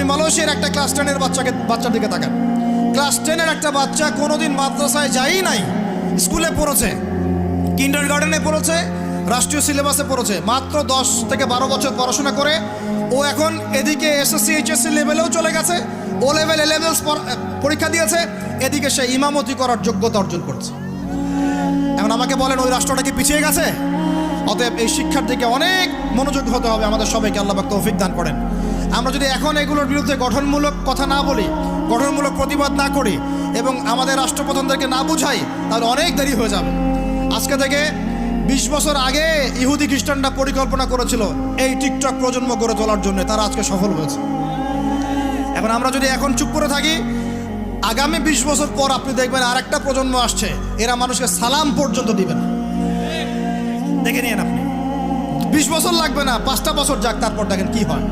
আপনি মালয়েশিয়ার একটা ক্লাস টেনের বাচ্চাকে বাচ্চার দিকে তাকান। ক্লাস টেনের একটা বাচ্চা কোনোদিন মাদ্রাসায় যাই নাই, স্কুলে পড়েছে কিন্ডার গার্ডেনে পড়েছে, রাষ্ট্রীয় সিলেবাসে পড়েছে, মাত্র দশ থেকে বারো বছর পড়াশোনা করে, ও এখন এদিকে এসএসসি এইচএসসি লেভেলেও চলে গেছে ও লেভেল এ লেভেলস পরীক্ষা দিয়েছে, এদিকে সে ইমামতি করার যোগ্যতা অর্জন করছে। এখন আমাকে বলেন, ওই রাষ্ট্রটা কি পিছিয়ে গেছে? অতএব এই শিক্ষার দিকে অনেক মনোযোগ হতে হবে, আমাদের সবাইকে আল্লাহ তৌফিক দান করেন। আমরা যদি এখন এগুলোর বিরুদ্ধে গঠনমূলক কথা না বলি, গঠনমূলক প্রতিবাদ না করি এবং আমাদের রাষ্ট্রপ্রধানদেরকে না বুঝাই, তাহলে অনেক দেরি হয়ে যাবে। আজকে থেকে বিশ বছর আগে ইহুদি খ্রিস্টানরা পরিকল্পনা করেছিল এই টিকটক প্রজন্ম গড়ে তোলার জন্য, তারা আজকে সফল হয়েছে। এখন আমরা যদি এখন চুপ করে থাকি, আগামী বিশ বছর পর আপনি দেখবেন আর একটা প্রজন্ম আসছে, এরা মানুষকে সালাম পর্যন্ত দিবে না। দেখে নিন আপনি। বিশ বছর লাগবে না, পাঁচটা বছর যাক, তারপর দেখেন কি হয়।